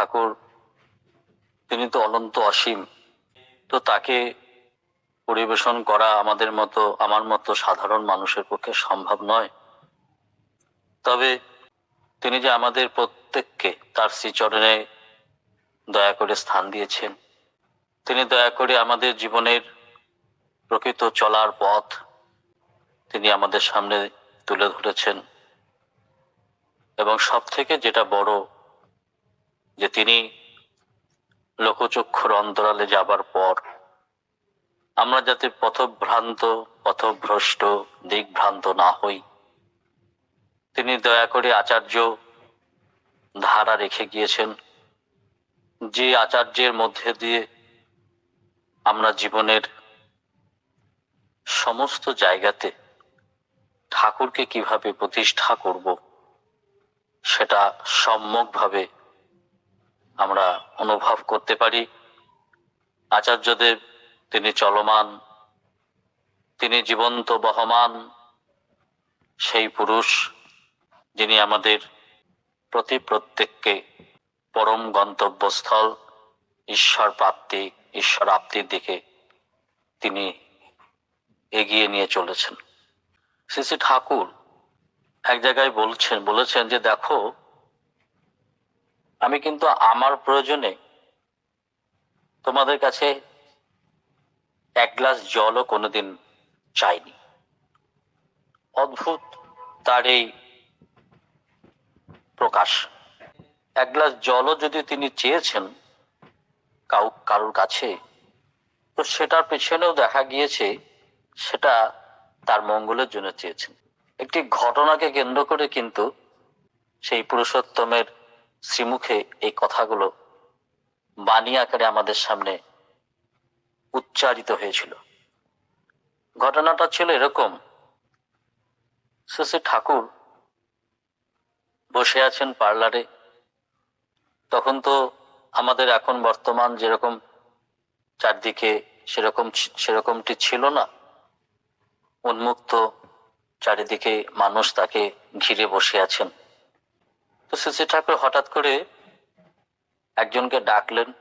ঠাকুর, তিনি তো অনন্ত অসীম। তো তাকে পরিবেশন করা আমাদের মতো, আমার মতো সাধারণ মানুষের পক্ষে সম্ভব নয়। তবে তিনি যে আমাদের প্রত্যেককে তার শ্রীচরণে দয়া করে স্থান দিয়েছেন। তিনি দয়া করে আমাদের জীবনের প্রকৃত চলার পথ তিনি আমাদের সামনে তুলে ধরেছেন। এবং সব থেকে যেটা বড় যে তিনি লোকচক্ষুর অন্তরালে যাবার পর আমরা যাতে পথভ্রান্ত, পথভ্রষ্ট, দিকভ্রান্ত না হই, তিনি দয়া করে আচার্য ধারা রেখে গিয়েছেন, যে আচার্যের মধ্যে দিয়ে আমরা জীবনের সমস্ত জায়গাতে ঠাকুরকে কীভাবে প্রতিষ্ঠা করব, সেটা সম্যকভাবে আমরা অনুভব করতে পারি। আচার্যদেব, তিনি চলমান, তিনি জীবন্ত বহমান, সেই পুরুষ যিনি আমাদের প্রতি প্রত্যেককে পরম গন্তব্যস্থল, ঈশ্বর প্রাপ্তি, ঈশ্বর আপ্তির দিকে তিনি এগিয়ে নিয়ে চলেছেন। শ্রী শ্রী ঠাকুর এক জায়গায় বলছেন, বলেছেন যে দেখো আমি কিন্তু আমার প্রয়োজনে তোমাদের কাছে এক গ্লাস জলও কোনোদিন চাইনি। অদ্ভুত তার এই প্রকাশ। এক গ্লাস জলও যদি তিনি চেয়েছেন কাউ, কারোর কাছে, তো সেটার পেছনেও দেখা গিয়েছে সেটা তার মঙ্গলের জন্য চেয়েছেন। একটি ঘটনাকে কেন্দ্র করে কিন্তু সেই পুরুষোত্তমের শ্রীমুখে এই কথাগুলো বাণী আকারে আমাদের সামনে উচ্চারিত হয়েছিল। ঘটনাটা ছিল এরকম। শ্রী ঠাকুর বসে আছেন পার্লারে। তখন তো আমাদের এখন বর্তমান যেরকম চারদিকে সেরকম সেরকমটি ছিল না। উন্মুক্ত চারিদিকে মানুষ তাকে ঘিরে বসে আছেন। তো শ্রী ঠাকুর হঠাৎ করে একজনকে ডাকলেন।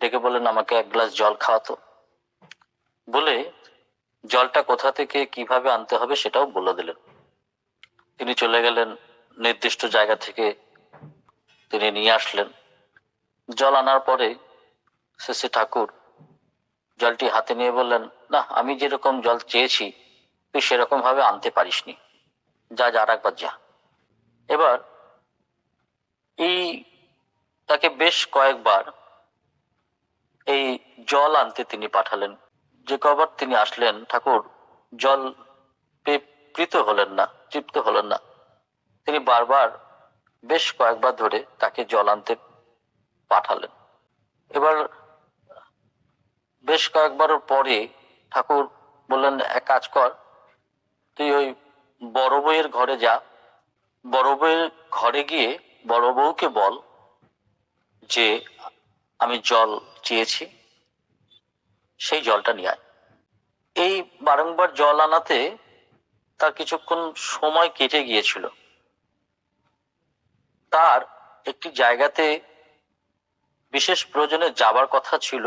ডেকে বললেন, আমাকে এক গ্লাস জল খাওয়াতো। বলে জলটা কোথা থেকে কীভাবে আনতে হবে সেটাও বলে দিলেন। তিনি চলে গেলেন, নির্দিষ্ট জায়গা থেকে তিনি নিয়ে আসলেন। জল আনার পরে শ্রী ঠাকুর জলটি হাতে নিয়ে বললেন, না, আমি যেরকম জল চেয়েছি, তুই সেরকম ভাবে আনতে পারিসনি। যা যা আর একবার যা। এবার এই তাকে বেশ কয়েকবার এই জল আনতে তিনি পাঠালেন। যে কবার তিনি আসলেন, ঠাকুর, জল প্রীত হলেন না, তৃপ্ত হলেন না। তিনি বারবার বেশ কয়েকবার ধরে তাকে জল আনতে পাঠালেন। এবার বেশ কয়েকবার পরে ঠাকুর বললেন, এক কাজ কর, তুই ওই বড় বউয়ের ঘরে যা বড় বউয়ের ঘরে গিয়ে বড় বউকে বল যে আমি জল চেয়েছি, সেই জলটা নিয়ে আয়। এই বারংবার জল আনাতে তার কিছুক্ষণ সময় কেটে গিয়েছিল। তার একটি জায়গাতে বিশেষ প্রয়োজনে যাবার কথা ছিল,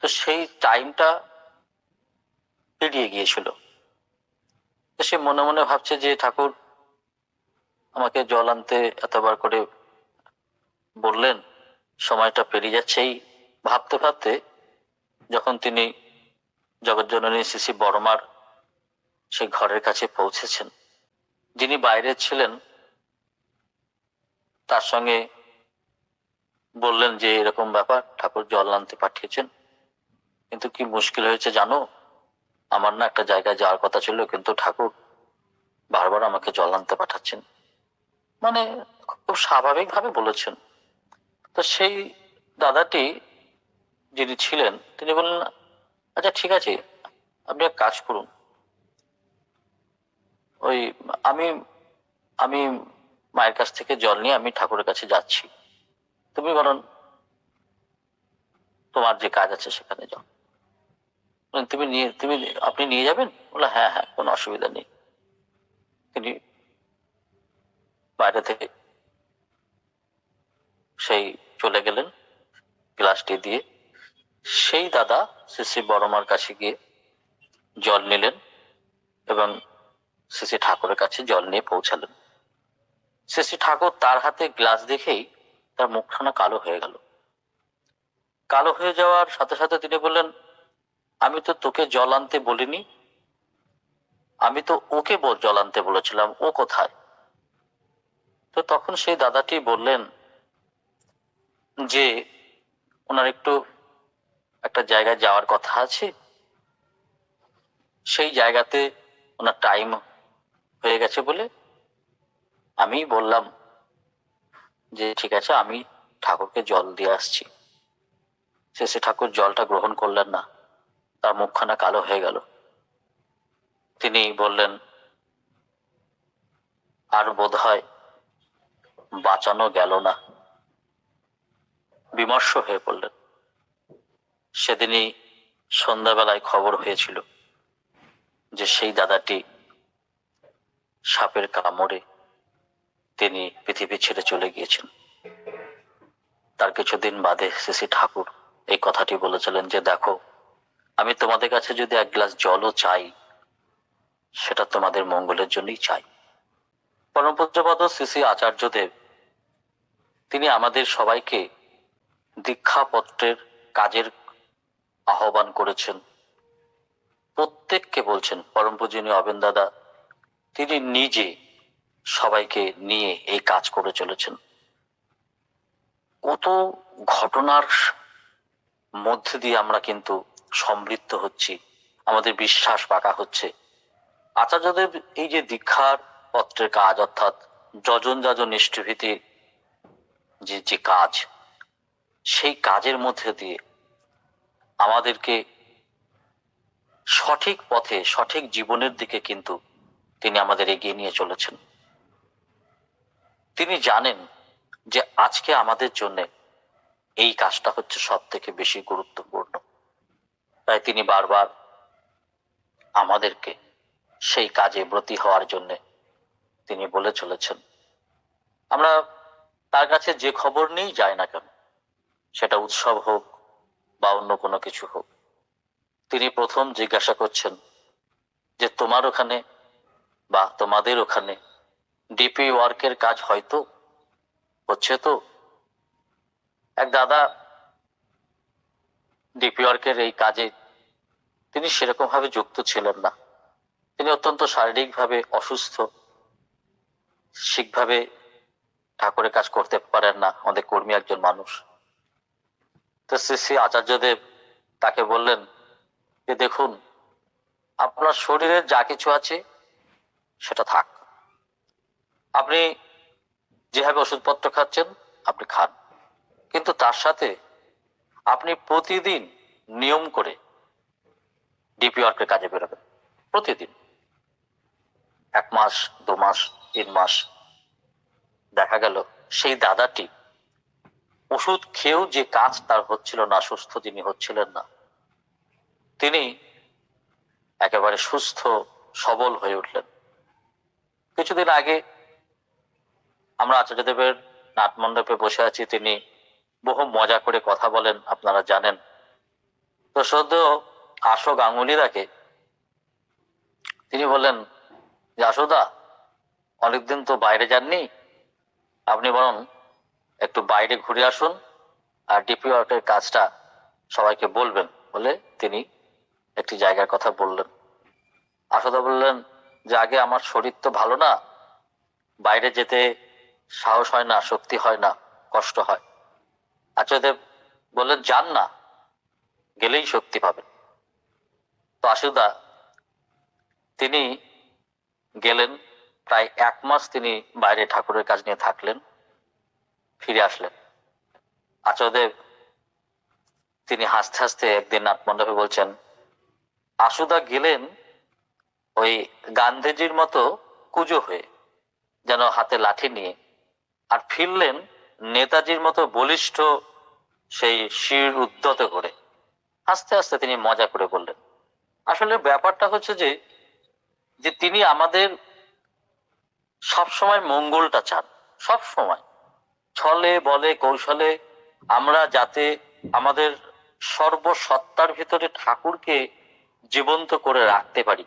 তো সেই টাইমটা পেরিয়ে গিয়েছিল। সে মনে মনে ভাবছে যে ঠাকুর আমাকে জল আনতে এতবার করে বললেন, সময়টা পেরিয়ে যাচ্ছেই ভাবতে ভাবতে যখন তিনি জগৎজননী শিশি বর্মার সেই ঘরের কাছে পৌঁছেছেন, যিনি বাইরে ছিলেন, তার সঙ্গে বললেন যে, এরকম ব্যাপার, ঠাকুর জল আনতে পাঠিয়েছেন। কিন্তু কি মুশকিল হয়েছে জানো? আমার না একটা জায়গায় যাওয়ার কথা ছিল, কিন্তু ঠাকুর বারবার আমাকে জল আনতে পাঠাচ্ছেন। মানে খুব স্বাভাবিক ভাবে বলেছেন। তো সেই দাদাটি যিনি ছিলেন, তিনি বললেন আচ্ছা ঠিক আছে, আপনি এক কাজ করুন। ওই আমি আমি মায়ের কাছ থেকে জল নিয়ে আমি ঠাকুরের কাছে যাচ্ছি। তুমি বরং তোমার যে কাজ আছে সেখানে যাও। তুমি নিয়ে, তুমি, আপনি নিয়ে যাবেন? বলে হ্যাঁ হ্যাঁ কোনো অসুবিধা নেই। তিনি বাইরে থেকে সেই চলে গেলেন গ্লাসটি দিয়ে। সেই দাদা শ্রী বড়মার কাছে গিয়ে জল নিলেন এবং শ্রী ঠাকুরের কাছে জল নিয়ে পৌঁছালেন। শ্রী ঠাকুর তার হাতে গ্লাস দেখেই তার মুখখানা কালো হয়ে গেল। কালো হয়ে যাওয়ার সাথে সাথে তিনি বললেন, আমি তো তোকে জল আনতে বলিনি। আমি তো ওকে জল আনতে বলেছিলাম। ও কোথায়? তো তখন সেই দাদাটি বললেন যে, ওনার একটু একটা জায়গায় যাওয়ার কথা আছে। সেই জায়গাতে ওনার টাইম হয়ে গেছে বলে আমি বললাম যে, ঠিক আছে, আমি ঠাকুরকে জল দিয়ে আসছি। শেষে ঠাকুর জলটা গ্রহণ করলেন না। তার মুখখানা কালো হয়ে গেল। তিনি বললেন, আর বোধ হয় বাঁচানো গেল না। বিমর্ষ হয়ে পড়লেন। সেদিনই সন্ধ্যাবেলায় খবর হয়েছিল যে সেই দাদাটি সাপের কামড়ে তিনি পৃথিবী ছেড়ে চলে গিয়েছেন। তার কিছুদিন বাদে শ্রী ঠাকুর এই কথাটি বলেছিলেন যে, দেখো, আমি তোমাদের কাছে যদি এক গ্লাস জলও চাই, সেটা তোমাদের মঙ্গলের জন্যই চাই। পরমপূজ্যপদ শ্রী শ্রী আচার্যদেব তিনি আমাদের সবাইকে দীক্ষাপত্রের কাজের আহ্বান করেছেন। প্রত্যেককে বলছেন পরম পূজনীয় অবেন দাদা, তিনি নিজে সবাইকে নিয়ে এই কাজ করে চলেছেন। কত ঘটনার মধ্যে দিয়ে আমরা কিন্তু সমৃদ্ধ হচ্ছি, আমাদের বিশ্বাস পাকা হচ্ছে। আচার্যদেব এই যে দীক্ষার পত্রের কাজ, অর্থাৎ যজন যাজন নিষ্ঠভীতি যে যে কাজ, সেই কাজের মধ্যে দিয়ে আমাদেরকে সঠিক পথে, সঠিক জীবনের দিকে কিন্তু তিনি আমাদের এগিয়ে নিয়ে চলেছেন। তিনি জানেন যে আজকে আমাদের জন্য এই কাজটা হচ্ছে সব থেকে বেশি গুরুত্বপূর্ণ। তাই তিনি বারবার আমাদেরকে সেই কাজে ব্রতী হওয়ার জন্য তিনি বলে চলেছেন। আমরা তার কাছে যে খবর নেই যায় না কেন? সেটা উৎসব হোক বা অন্য কোনো কিছু হোক। তিনি প্রথম জিজ্ঞাসা করছেন যে, তোমার ওখানে বা তোমাদের ওখানে ডিপি ওয়ার্কের কাজ হয়তো হচ্ছে তো। এক দাদা, ডিপি ওয়ার্কের এই কাজে তিনি সেরকম ভাবে যুক্ত ছিলেন না। তিনি অত্যন্ত শারীরিকভাবে অসুস্থ ঠিকভাবে ঠাকুরের কাজ করতে পারেন না, আমাদের কর্মী একজন মানুষ। তো শ্রী শ্রী আচার্যদেব তাকে বললেন যে, দেখুন, আপনার শরীরের যা কিছু আছে, সেটা থাক। আপনি যেভাবে ওষুধপত্র খাচ্ছেন, আপনি খান। কিন্তু তার সাথে আপনি প্রতিদিন নিয়ম করে ডিপি ওয়ার্কের কাজে বেরোবেন। প্রতিদিন। এক মাস, দু মাস, তিন মাস গেল সেই দাদাটি ওষুধ খেয়েও যে কাজ তার হচ্ছিল না, সুস্থ তিনি হচ্ছিলেন না। তিনি একেবারে সুস্থ, সবল হয়ে উঠলেন। কিছুদিন আগে আমরা আচার্যদেবের নাটমণ্ডপে বসে আছি, তিনি বহু মজা করে কথা বলেন, আপনারা জানেন। তো সদ্য আশো গাঙ্গুলিদাকে। তিনি বললেন যে আশুদা অনেকদিন তো বাইরে যাননি? আপনি বরং একটু বাইরে ঘুরে আসুন আর ডিপি ওয়ার্কের কাজটা সবাইকে বলবেন বলে তিনি একটি জায়গার কথা বললেন। আশুদা বললেন যে, আগে আমার শরীর তো ভালো না। বাইরে যেতে সাহস হয় না, শক্তি হয় না, কষ্ট হয়। আচার্যদেব বললেন, যান না, গেলেই শক্তি পাবেন। তো আশুদা তিনি গেলেন প্রায় এক মাস তিনি বাইরে ঠাকুরের কাজ নিয়ে থাকলেন, ফিরে আসলেন। আচার্যদেব তিনি হাসতে হাসতে একদিন নাটমণ্ডপে বলছেন, আশুদা গেলেন ওই গান্ধীজির মতো কুজো হয়ে, যেন হাতে লাঠি নিয়ে, আর ফিরলেন নেতাজির মতো বলিষ্ঠ সেই শির উদ্যত করে। আস্তে আস্তে তিনি মজা করে বললেন, আসলে ব্যাপারটা হচ্ছে যে যে তিনি আমাদের সব সময় মঙ্গলটা চান সব সময় ছলে, বলে, কৌশলে আমরা যাতে আমাদের সর্বসত্তার ভিতরে ঠাকুরকে জীবন্ত করে রাখতে পারি,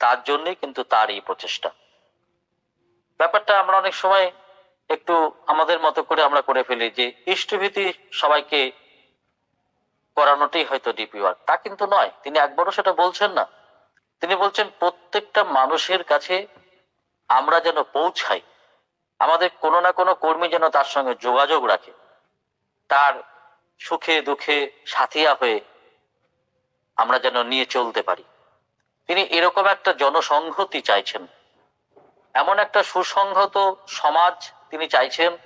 তার জন্যে কিন্তু তার এই প্রচেষ্টা। ব্যাপারটা আমরা অনেক সময় একটু আমাদের মতো করে আমরা করে ফেলি যে, ইষ্টভীতি সবাইকে করানোটাই হয়তো ডিপি ওয়ার্ক তা কিন্তু নয়, তিনি একবারও সেটা বলছেন না। তিনি বলছেন, প্রত্যেকটা মানুষের কাছে আমরা যেন পৌঁছাই। আমাদের কোনো না কোনো কর্মী যেন তার সঙ্গে যোগাযোগ রাখে। তার সুখে দুঃখে সাথিয়া হয়ে আমরা যেন নিয়ে চলতে পারি। তিনি এরকম একটা জনসংহতি চাইছেন। এমন একটা সুসংহত সমাজ তিনি চাইছেন,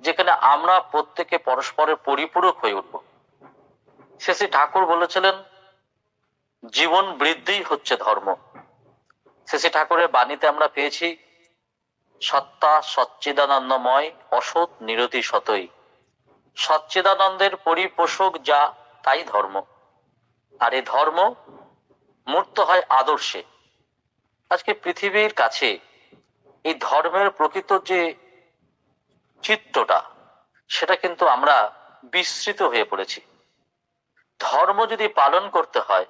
যেখানে আমরা প্রত্যেকে পরস্পরের পরিপূরক হয়ে উঠব। শেষে ঠাকুর বলেছিলেন, জীবন বৃদ্ধি হচ্ছে ধর্ম। শেষে ঠাকুরের বাণীতে আমরা পেয়েছি, সত্তা সচ্চিদানন্দময়, অসৎ নিরতি সতই। সচ্চিদানন্দের পরিপোষক যা, তাই ধর্ম। আর এই ধর্ম মূর্ত হয় আদর্শে। আজকে পৃথিবীর কাছে এই ধর্মের প্রকৃত যে চিত্রটা সেটা কিন্তু আমরা বিস্তৃত হয়ে পড়েছি। ধর্ম যদি পালন করতে হয়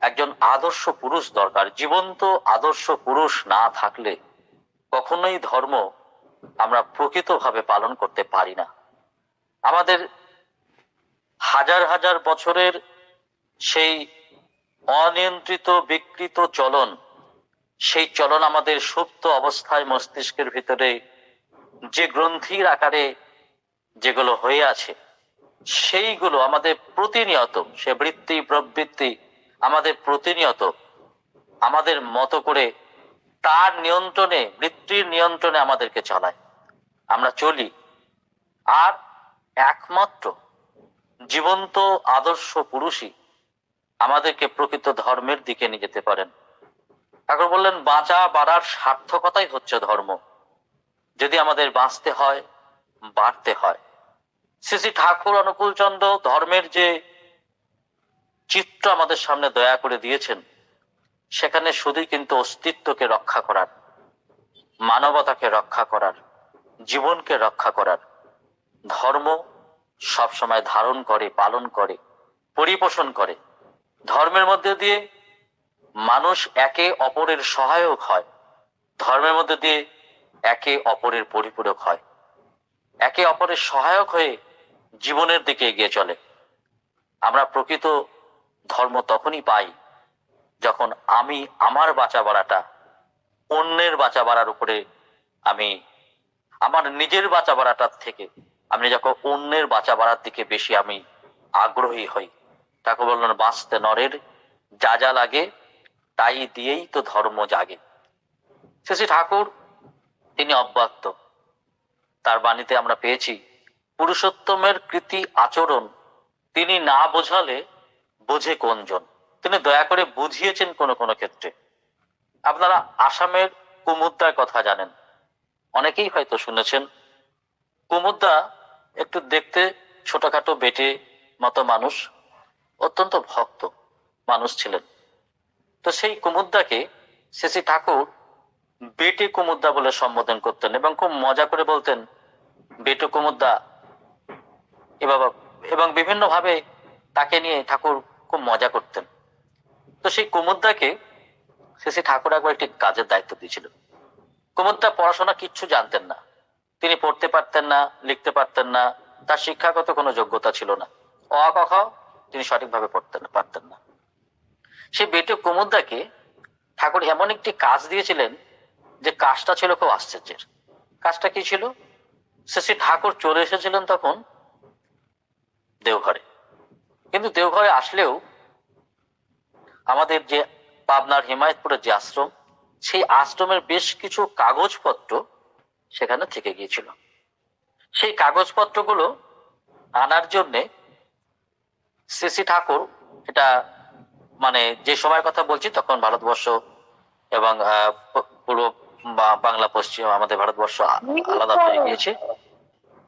একজন আদর্শ পুরুষ দরকার। জীবন্ত আদর্শ পুরুষ না থাকলে কখনোই ধর্ম আমরা প্রকৃতভাবে পালন করতে পারি না। আমাদের হাজার হাজার বছরের সেই অনিয়ন্ত্রিত, বিকৃত চলন, সেই চলন আমাদের সুপ্ত অবস্থায় মস্তিষ্কের ভিতরে যে গ্রন্থির আকারে যেগুলো হয়ে আছে, সেইগুলো আমাদের প্রতিনিয়ত, সে বৃত্তি, প্রবৃত্তি আমাদের প্রতিনিয়ত আমাদের মতো করে তার নিয়ন্ত্রণে বৃত্তির নিয়ন্ত্রণে আমাদেরকে চালায়। আমরা চলি। আর একমাত্র জীবন্ত আদর্শ পুরুষই আমাদেরকে প্রকৃত ধর্মের দিকে নিয়ে যেতে পারেন। ঠাকুর বললেন, বাঁচা বাড়ার সার্থকতাই হচ্ছে ধর্ম। যদি আমাদের বাঁচতে হয়, বাড়তে হয়। শ্রী শ্রী ঠাকুর অনুকূল চন্দ্র ধর্মের যে চিত্র আমাদের সামনে দয়া করে দিয়েছেন। সেখানে শুধুই কিন্তু অস্তিত্বকে রক্ষা করার, মানবতাকে রক্ষা করার, জীবনকে রক্ষা করার, ধর্ম সবসময় ধারণ করে, পালন করে, পরিপোষণ করে। ধর্মের মধ্যে দিয়ে মানুষ একে অপরের সহায়ক হয়। ধর্মের মধ্যে দিয়ে একে অপরের পরিপূরক হয়। একে অপরের সহায়ক হয়ে জীবনের দিকে এগিয়ে চলে। আমরা প্রকৃত ধর্ম তখনই পাই যখন আমি আমার বাঁচা বাড়াটা অন্যের বাঁচা বাড়ার উপরে আমি আমার নিজের বাঁচা বাড়াটার থেকে আমি যখন অন্যের বাঁচা বাড়ার দিকে বেশি আমি আগ্রহী হই। তাকে বললেন, বাঁচতে নরের যা যা লাগে তাই দিয়েই তো ধর্ম জাগে। শেষে ঠাকুর, তিনি অব্যাক্ত। তার বাণীতে আমরা পেয়েছি, পুরুষোত্তমের কৃতি আচরণ তিনি না বোঝালে বোঝে কোনজন তিনি দয়া করে বুঝিয়েছেন কোন কোন ক্ষেত্রে। আপনারা আসামের কুমুদ্দার কথা জানেন। অনেকেই হয়তো শুনেছেন। কুমুদ্দা একটু দেখতে ছোটখাটো বেটে মতো মানুষ, অত্যন্ত ভক্ত মানুষ ছিলেন। তো সেই কুমুদ্দাকে শেষে ঠাকুর বেটে কুমুদ্দা বলে সম্বোধন করতেন এবং খুব মজা করে বলতেন, বেটে কুমুদ্দা এবার এবং বিভিন্ন ভাবে তাকে নিয়ে ঠাকুর খুব মজা করতেন। তো সেই কুমুদ্দাকে শেষে ঠাকুর একবার একটি কাজের দায়িত্ব দিয়েছিল। কুমুদ্দা পড়াশোনা কিচ্ছু জানতেন না। তিনি পড়তে পারতেন না, লিখতে পারতেন না, তার শিক্ষাগত কোনো যোগ্যতা ছিল না। অ তিনি সঠিকভাবে পড়তেন পারতেন না। সেই বেটে কুমুদ্দাকে ঠাকুর এমন একটি কাজ দিয়েছিলেন যে কাজটা ছিল খুব আশ্চর্যের। কাজটা কি ছিল? শ্রী ঠাকুর চলে এসেছিলেন তখন দেওঘরে। কিন্তু দেওঘরে আসলেও আমাদের যে পাবনার হিমায়তপুরের যে আশ্রম, সেই আশ্রমের বেশ কিছু কাগজপত্র সেখানে থেকে গিয়েছিল। সেই কাগজপত্রগুলো আনার জন্যে শ্রী ঠাকুর, এটা মানে যে সময়ের কথা বলছি তখন ভারতবর্ষ এবং পূর্ব বা- বাংলা, পশ্চিম আমাদের ভারতবর্ষ আলাদা হয়ে গিয়েছে।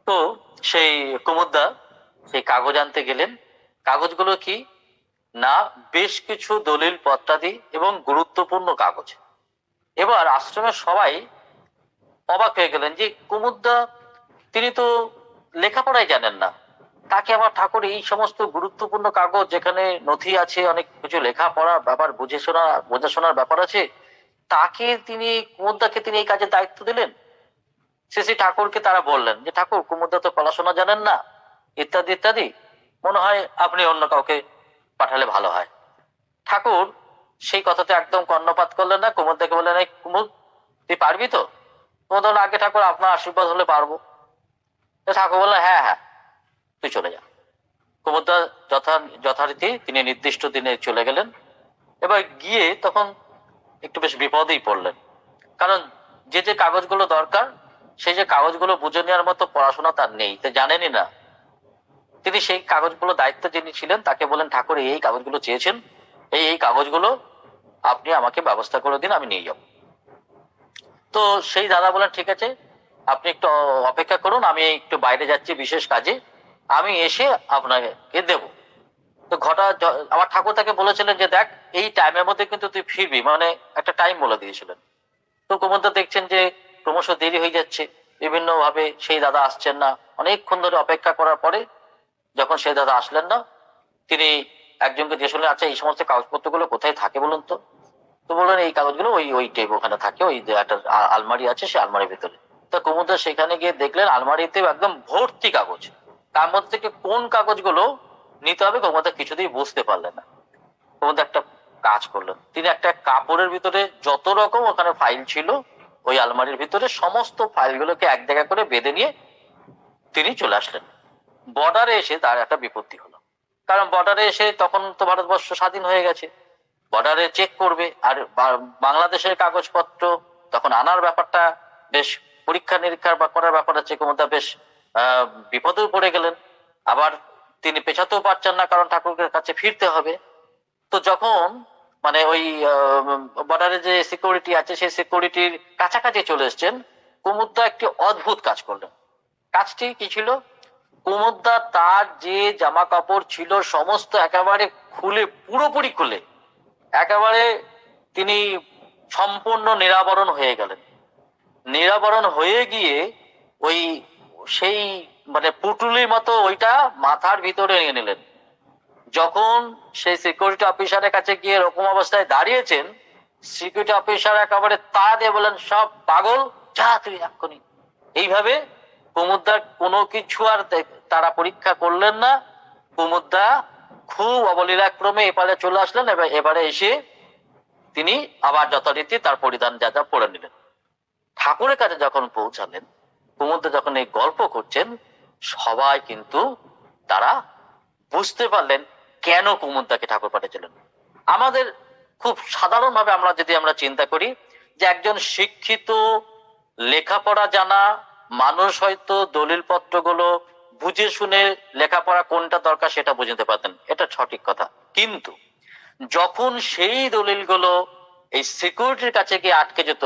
তো সেই কুমুদ্দা সেই কাগজ আনতে গেলেন। কাগজগুলো কি? না, বেশ কিছু দলিল পত্রাদি এবং গুরুত্বপূর্ণ কাগজ। এবার আশ্রমের সবাই অবাক হয়ে গেলেন যে, কুমুদ্দা, তিনি তো লেখাপড়াই জানেন না। তাকে আবার ঠাকুর এই সমস্ত গুরুত্বপূর্ণ কাগজ যেখানে নথি আছে, অনেক কিছু লেখাপড়ার ব্যাপার বুঝে শোনা বোঝাশোনার ব্যাপার আছে, তাকে তিনি কুমুদাকে তিনি এই কাজের দায়িত্ব দিলেন? শ্রী ঠাকুরকে তারা বললেন যে, ঠাকুর কুমুদা তো পড়াশোনা জানেন না। ইত্যাদি ইত্যাদি। মনে হয় আপনি অন্য কাউকে পাঠালে ভালো হয়। ঠাকুর, সেই কথাতে একদম কর্ণপাত করলেন না কুমুদাকে বললেন, এই কুমুদ, তুই পারবি তো? কুমুদ আগে ঠাকুর, আপনার আশীর্বাদ হলে পারব। ঠাকুর বললেন হ্যাঁ হ্যাঁ তুই চলে যা। কুমুদা যথা, যথারীতি তিনি নির্দিষ্ট দিনে চলে গেলেন। এবার গিয়ে তখন একটু বেশ বিপদেই পড়লেন। কারণ যে যে কাগজগুলো দরকার, সেই যে কাগজগুলো বুঝে নেওয়ার মতো পড়াশোনা তার নেই। তো জানেনই না তিনি সেই কাগজগুলো দায়িত্ব যিনি ছিলেন, তাকে বলেন, ঠাকুর, এই কাগজগুলো চেয়েছেন। এই এই কাগজগুলো আপনি আমাকে ব্যবস্থা করে দিন, আমি নিয়ে যাব। তো সেই দাদা বলেন, ঠিক আছে, আপনি একটু অপেক্ষা করুন, আমি একটু বাইরে যাচ্ছি বিশেষ কাজে। আমি এসে আপনাকে দেব। তো ঘটা আমার ঠাকুর তাকে বলেছিলেন যে, দেখ, এই টাইমের মধ্যে কিন্তু তুই ফিরবি। মানে একটা টাইম বলে দিয়েছিলেন। তো কুমুদা দেখছেন যে ক্রমশ দেরি হয়ে যাচ্ছে। বিভিন্ন ভাবে সেই দাদা আসছেন না। অনেকক্ষণ ধরে অপেক্ষা করার পরে যখন সেই দাদা আসলেন না, তিনি একজনকে জিজ্ঞেস করলেন আচ্ছা এই সমস্ত কাগজপত্রগুলো কোথায় থাকে বলুন তো? তো বললেন, এই কাগজগুলো ওই ওই টেপ ওখানে থাকে, ওই একটা আলমারি আছে, সেই আলমারির ভিতরে। তো কুমুদা সেখানে গিয়ে দেখলেন, আলমারিতে একদম ভর্তি কাগজ। তার মধ্যে থেকে কোন কাগজগুলো নিতে হবে, কুমুদা কিছুতেই বুঝতে পারলেন না। কুমুদা একটা কাজ করলেন। তিনি একটা কাপড়ের ভিতরে যত রকম ওখানে ফাইল ছিল, ওই আলমারির ভিতরে সমস্ত ফাইলগুলোকে এক জায়গা করে বেঁধে নিয়ে তিনি চলে আসলেন। বর্ডারে এসে তার একটা বিপত্তি হলো। কারণ বর্ডারে এসে তখন তো ভারতবর্ষ স্বাধীন হয়ে গেছে। বর্ডারে চেক করবে, আর বাংলাদেশের কাগজপত্র, তখন আনার ব্যাপারটা বেশ, পরীক্ষা নিরীক্ষার বা করার ব্যাপার আছে কুমুদা বেশ বিপদেও পড়ে গেলেন। আবার তিনি পেছাতেও পারছেন না, কারণ ঠাকুরের কাছে ফিরতে হবে। তো যখন মানে ওই বর্ডারে যে সিকিউরিটি আছে, সেই সিকিউরিটির কাছাকাছি চলে এসছেন, কুমুদা একটি অদ্ভুত কাজ করলেন। কাজটি কি ছিল? কুমুদা তার যে জামা কাপড় ছিল সমস্ত একেবারে খুলে, পুরোপুরি খুলে, একেবারে তিনি সম্পূর্ণ নিরাবরণ হয়ে গেলেন। নিরাবরণ হয়ে গিয়ে ওই সেই মানে পুটুলির মতো ওইটা মাথার ভিতরে নিয়ে নিলেন। যখন সেই সিকিউরিটি অফিসারের কাছে গিয়ে এরকম অবস্থায় দাঁড়িয়েছেন সিকিউরিটি অফিসার একেবারে তা দিয়ে বলেন সব পাগল, যা তুই এক্ষুনি। এইভাবে কুমুদ্দার কোনো কিছু আর তারা পরীক্ষা করলেন না। কুমুদ্দা খুব অবলীলাক্রমে এপারে চলে আসলেন এবার এবারে এসে তিনি আবার যথারীতি তার পরিধান যা যা পরে নিলেন। ঠাকুরের কাছে যখন পৌঁছালেন কুমুদ্দা যখন এই গল্প করছেন, সবাই কিন্তু তারা বুঝতে পারলেন কেন কুমুদ্দাকে ঠাকুর পাঠিয়েছিলেন। আমাদের খুব সাধারণভাবে আমরা যদি আমরা চিন্তা করি যে একজন শিক্ষিত, লেখাপড়া জানা মানুষ হয়তো দলিল পত্রগুলো বুঝে শুনে লেখাপড়া কোনটা দরকার সেটা বুঝে নিতে পারতেন। এটা সঠিক কথা। কিন্তু যখন সেই দলিলগুলো এই সিকিউরিটির কাছে গিয়ে আটকে যেত,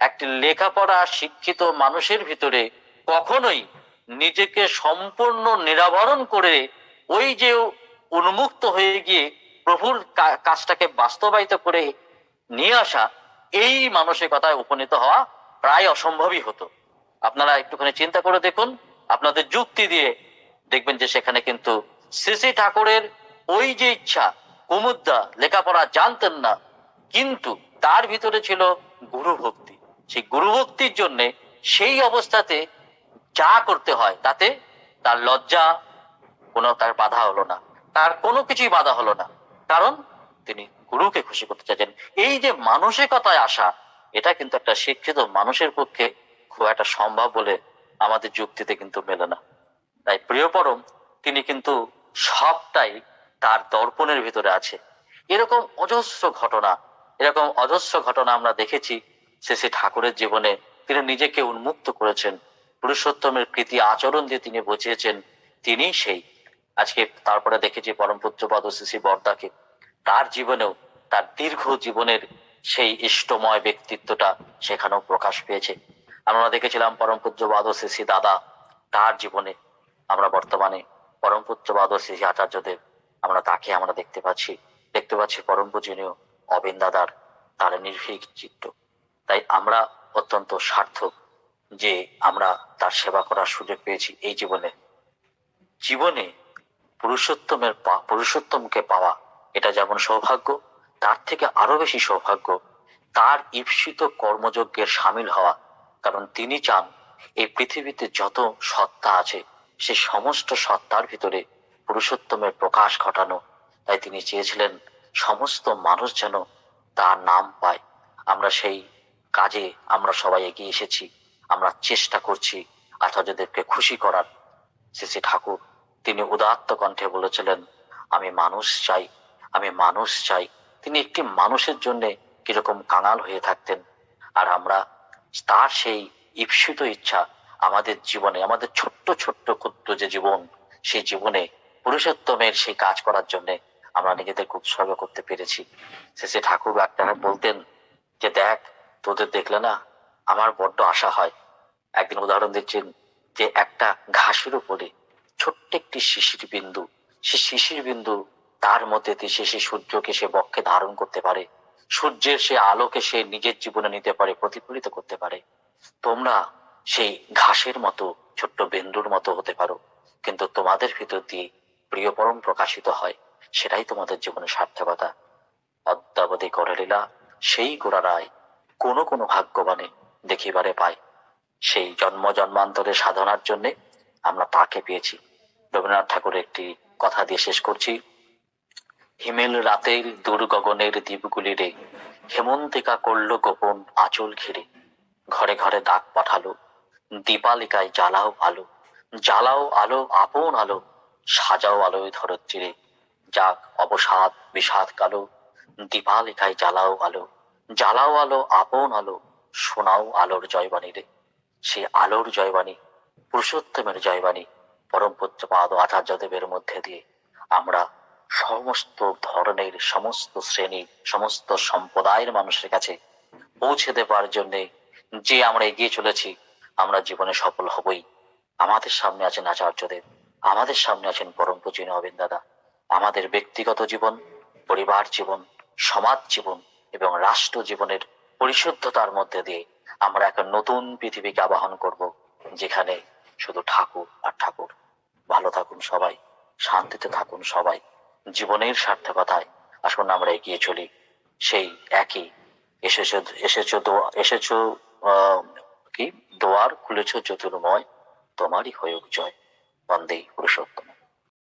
একটি লেখাপড়া শিক্ষিত মানুষের ভিতরে কখনোই নিজেকে সম্পূর্ণ নিরাবরণ করে ওই যে উন্মুক্ত হয়ে গিয়ে প্রভুর কাজটাকে বাস্তবায়িত করে নিয়ে আসা, এই মানসিকতায় উপনীত হওয়া প্রায় অসম্ভবই হতো। আপনারা একটুখানি চিন্তা করে দেখুন, আপনাদের যুক্তি দিয়ে দেখবেন যে সেখানে কিন্তু শ্রী ঠাকুরের ওই যে ইচ্ছা, কুমুদ্দা লেখাপড়া জানতেন না, কিন্তু তার ভিতরে ছিল গুরু ভক্তি। সেই গুরু ভক্তির জন্য সেই অবস্থাতে যা করতে হয়, তাতে তার লজ্জা কোনো তার বাধা হলো না, তার কোনো কিছুই বাধা হলো না। কারণ তিনি গুরুকে খুশি করতে চাইছেন। এই যে মানসিকতায় আসা, এটা কিন্তু একটা শিক্ষিত মানুষের পক্ষে খুব একটা সম্ভব বলে আমাদের যুক্তিতে কিন্তু মেলে না। তাই প্রিয় পরম, তিনি কিন্তু সবটাই তার দর্পণের ভিতরে আছে। এরকম অজস্র ঘটনা, এরকম অজস্র ঘটনা আমরা দেখেছি শেষে ঠাকুরের জীবনে। তিনি নিজেকে উন্মুক্ত করেছেন। পুরুষোত্তমের কৃতি আচরণ দিয়ে তিনি বুঝিয়েছেন তিনি সেই। আজকে তারপরে দেখেছি পরম পুত্রপদ শ্রী বর্দাকে। তার জীবনেও, তার দীর্ঘ জীবনের সেই ইষ্টময় ব্যক্তিত্বটা সেখানেও প্রকাশ পেয়েছে। আমরা দেখেছিলাম পরম পূজ্যবাদ শ্রী দাদা তার জীবনে। আমরা বর্তমানে পরম পুত্রবাদ শ্রী আচার্যদেব। আমরা তাকে আমরা দেখতে পাচ্ছি। দেখতে পাচ্ছি পরম পূজনীয় অবিন দাদার তার নির্ভীক চিত্ত। তাই আমরা অত্যন্ত সার্থক যে আমরা তার সেবা করার সুযোগ পেয়েছি এই জীবনে। জীবনে পুরুষোত্তমের পুরুষোত্তমকে পাওয়া এটা যেমন সৌভাগ্য, তার থেকে আরও বেশি সৌভাগ্য, তার ঈপ্সিত কর্মযজ্ঞের সামিল হওয়া কারণ তিনি চান এই পৃথিবীতে যত সত্তা আছে, সে সমস্ত সত্তার ভিতরে পুরুষোত্তমের প্রকাশ ঘটানো। তাই তিনি চেয়েছিলেন সমস্ত মানুষ যেন তার নাম পায়। আমরা সেই কাজে আমরা সবাই এগিয়ে এসেছি, আমরা চেষ্টা করছি আচার্যদেবকে খুশি করার। শ্রী ঠাকুর, তিনি উদাত্ত কণ্ঠে বলেছিলেন, আমি মানুষ চাই, আমি মানুষ চাই। তিনি একটি মানুষের জন্য কীরকম কাঙাল হয়ে থাকতেন। আর আমরা তার সেই ঈপ্সিত ইচ্ছা আমাদের জীবনে, আমাদের ছোট্ট ছোট্ট, ক্ষুদ্র যে জীবন, সেই জীবনে পুরুষোত্তমের সেই কাজ করার জন্য আমরা নিজেদেরকে উৎসর্গ করতে পেরেছি। শেষে ঠাকুর একটা বলতেন যে, দেখ, তোদের দেখলে না আমার বড্ড আশা হয়। একদিন উদাহরণ দিচ্ছেন যে, একটা ঘাসের উপরে ছোট্ট একটি শিশির বিন্দু, সে শিশির বিন্দু তার মধ্যে সে সূর্যকে সে বক্ষে ধারণ করতে পারে। সূর্যের সে আলোকে সে নিজের জীবনে নিতে পারে, প্রতিফলিত করতে পারে। তোমরা সেই ঘাসের মতো, ছোট্ট বিন্দুর মতো হতে পারো। কিন্তু তোমাদের ভিতর দিয়ে প্রিয় পরম প্রকাশিত হয়, সেটাই তোমাদের জীবনে সার্থকতা। অদ্যাবধি করে লীলা সেই গোড়ারায় কোনো কোনো ভাগ্যবানে দেখিবারে পায়। সেই জন্ম জন্মান্তরে সাধনার জন্যে আমরা তাকে পেয়েছি। রবীন্দ্রনাথ ঠাকুরের একটি কথা দিয়ে শেষ করছি। হিমেল রাতের দূর গগনের দ্বীপগুলি রে। হেমন্তিকা করল গোপন আঁচল ঘিরে। ঘরে ঘরে ডাক পাঠালো। দীপালিকায় জ্বালাও আলো। জ্বালাও আলো, আপন আলো। সাজাও আলোয় ধরত চিরে। যাক, অবসাদ, বিষাদ কালো। দীপালিকায় জ্বালাও আলো। জ্বালাও আলো, আপন আলো। শোনাও আলোর জয়বাণী রে। সে আলোর জয়বাণী, পুরুষোত্তমের জয়বাণী পরম আচার্য দেবের মধ্যে দিয়ে। আমরা সমস্ত ধরনের, সমস্ত শ্রেণি, সমস্ত সম্প্রদায়ের মানুষের কাছে পৌঁছে দেবার জন্যে যে আমরা এগিয়ে চলেছি, আমরা জীবনে সফল হবই। আমাদের সামনে আছেন আচার্যদেব, আমাদের সামনে আছেন পরম পূজনীয় নবীন দাদা। আমাদের ব্যক্তিগত জীবন, পরিবার জীবন, সমাজ জীবন এবং রাষ্ট্র জীবনের পরিশুদ্ধতার মধ্যে দিয়ে আমরা একটা নতুন পৃথিবীকে আবাহন করব, যেখানে শুধু ঠাকুর আর ঠাকুর। ভালো থাকুন সবাই, শান্তিতে থাকুন সবাই। জীবনের সার্থকতায় আসুন আমরা এগিয়ে চলি। সেই একই। এসেছ এসেছ এসেছ কি? দোয়ার খুলেছ চতুর্ময় তোমারই হয়ে জয় বন্দে পুরুষোত্তম।